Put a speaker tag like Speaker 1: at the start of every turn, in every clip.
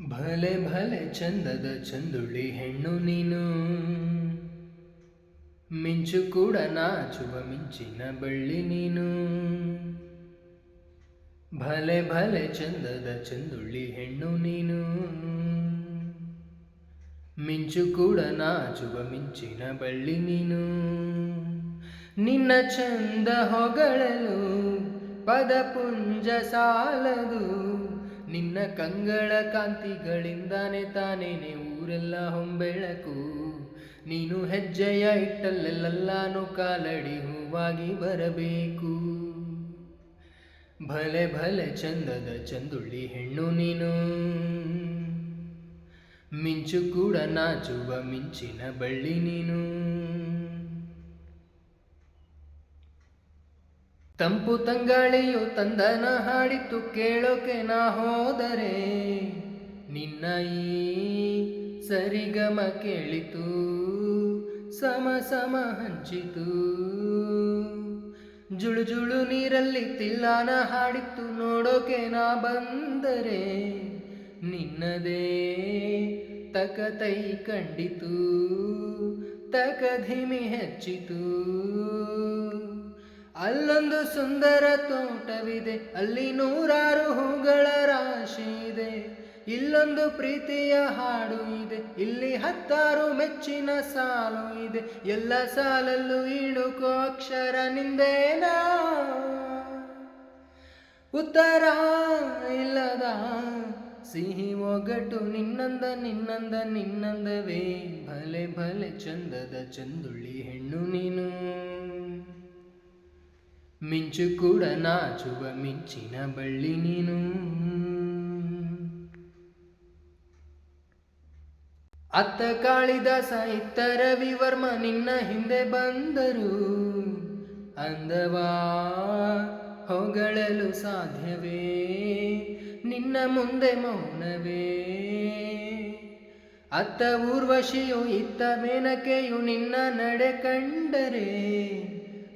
Speaker 1: ಭಲೆ ಭಲೆ ಚಂದದ ಚಂದುಳಿ ಹೆಣ್ಣು ನೀನು. ಮಿಂಚು ಕೂಡ ನಾಚುವ ಮಿಂಚಿನ ಬಳ್ಳಿ ನೀನು. ಭಲೆ ಭಲೆ ಚಂದದ ಚಂದುಳ್ಳಿ ಹೆಣ್ಣು ನೀನು. ಮಿಂಚು ಕೂಡ ನಾಚುವ ಮಿಂಚಿನ ಬಳ್ಳಿ ನೀನು. ನಿನ್ನ ಚಂದ ಹೊಗಳಲು ಪದಪುಂಜ ಸಾಲದು ನಿನ್ನ ಕಂಗಳ ಕಾಂತಿಗಳಿಂದಾನೆ ತಾನೇನೆ ಊರೆಲ್ಲ ಹೊಂಬೆಳಕು. ನೀನು ಹೆಜ್ಜೆಯ ಇಟ್ಟಲ್ಲೆಲ್ಲಾನು ಕಾಲಡಿ ಹೂವಾಗಿ ಬರಬೇಕು. ಭಲೆ ಭಲೆ ಚಂದದ ಚಂದುಳ್ಳಿ ಹೆಣ್ಣು ನೀನು. ಮಿಂಚು ಕೂಡ ನಾಚುವ ಮಿಂಚಿನ ಬಳ್ಳಿ ನೀನು. ತಂಪು ತಂಗಾಳಿಯು ತಂದನ ಹಾಡಿತು ಕೇಳೋಕೆ ನಾ ಹೋದರೆ ನಿನ್ನ ಈ ಸರಿಗಮ ಕೇಳಿತು, ಸಮ ಸಮ ಹಂಚಿತು. ಜುಳು ಜುಳು ನೀರಲ್ಲಿ ತಿಲ್ಲಾನ ಹಾಡಿತ್ತು ನೋಡೋಕೆ ನಾ ಬಂದರೆ ನಿನ್ನದೇ ತಕತೈ ಕಂಡಿತು, ತಕ ಧಿಮಿ ಹೆಚ್ಚಿತು. ಅಲ್ಲೊಂದು ಸುಂದರ ತೋಟವಿದೆ, ಅಲ್ಲಿ ನೂರಾರು ಹೂಗಳ ರಾಶಿ ಇದೆ. ಇಲ್ಲೊಂದು ಪ್ರೀತಿಯ ಹಾಡು ಇದೆ, ಇಲ್ಲಿ ಹತ್ತಾರು ಮೆಚ್ಚಿನ ಸಾಲು ಇದೆ. ಎಲ್ಲ ಸಾಲಲ್ಲೂ ಇಣುಕೋ ಅಕ್ಷರ ನಿಂದೇನಾ ಉತ್ತರ ಇಲ್ಲದ ಸಿಹಿ ಒಗಟು ನಿನ್ನಂದ ನಿನ್ನಂದ ನಿನ್ನಂದವೇ, ಭಲೆ ಭಲೆ ಚಂದದ ಚಂದುಳ್ಳಿ ಹೆಣ್ಣು ನೀನು. ಮಿಂಚು ಕೂಡ ನಾಚುವ ಮಿಂಚಿನ ಬಳ್ಳಿ ನೀನು. ಅತ್ತ ಕಾಳಿದಾಸ ಇತ್ತ ರವಿವರ್ಮ ನಿನ್ನ ಹಿಂದೆ ಬಂದರು. ಅಂದವಾ, ಹೊಗಳಲು ಸಾಧ್ಯವೇ? ನಿನ್ನ ಮುಂದೆ ಮೌನವೇ? ಅತ್ತ ಊರ್ವಶಿಯು ಇತ್ತ ಮೇನಕೆಯು ನಿನ್ನ ನಡೆ ಕಂಡರೆ?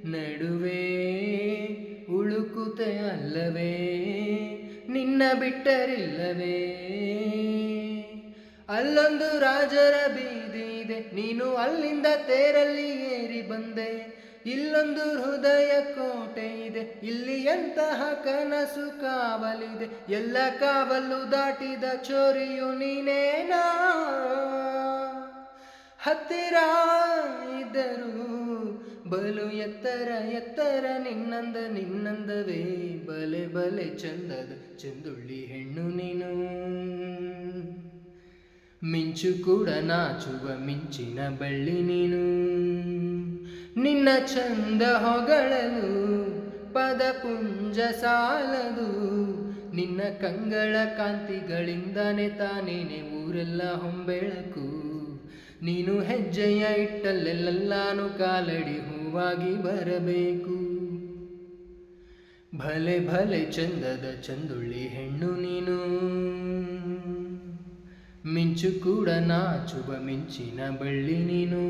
Speaker 1: ನಡುವೆ ಉಳುಕುತೆ ಅಲ್ಲವೇ? ನಿನ್ನ ಬಿಟ್ಟರಿಲ್ಲವೇ? ಅಲ್ಲೊಂದು ರಾಜರ ಬೀದಿ ಇದೆ, ನೀನು ಅಲ್ಲಿಂದ ತೇರಲ್ಲಿ ಏರಿ ಬಂದೆ. ಇಲ್ಲೊಂದು ಹೃದಯ ಕೋಟೆ ಇದೆ, ಇಲ್ಲಿ ಎಂತಹ ಕನಸು ಕಾವಲಿದೆ? ಎಲ್ಲ ಕಾವಲು ದಾಟಿದ ಚೋರಿಯು ನೀನೇನಾ? ಹತ್ತಿರ ಬಲು ಎತ್ತರ ಎತ್ತರ ನಿನ್ನಂದ, ನಿನ್ನಂದವೇ. ಬಲೆ ಬಲೆ ಚಂದದ ಚಂದುಳ್ಳಿ ಹೆಣ್ಣು ನೀನು. ಮಿಂಚು ಕೂಡ ನಾಚುವ ಮಿಂಚಿನ ಬಳ್ಳಿ ನೀನು. ನಿನ್ನ ಚಂದ ಹೊಗಳಲು ಪದಪುಂಜ ಸಾಲದು. ನಿನ್ನ ಕಂಗಳ ಕಾಂತಿಗಳಿಂದಾನೆ ತಾನೇನೆ ಊರೆಲ್ಲ ಹೊಂಬೆಳಕು. ನೀನು ಹೆಜ್ಜೆಯ ಇಟ್ಟಲ್ಲೆಲ್ಲಾನು ಕಾಲಡಿ ಹೂವಾಗಿ ಬರಬೇಕು. ಭಲೆ ಭಲೆ ಚಂದದ ಚಂದುಳ್ಳಿ ಹೆಣ್ಣು ನೀನು. ಮಿಂಚು ಕೂಡ ನಾಚುವ ಮಿಂಚಿನ ಬಳ್ಳಿ ನೀನು.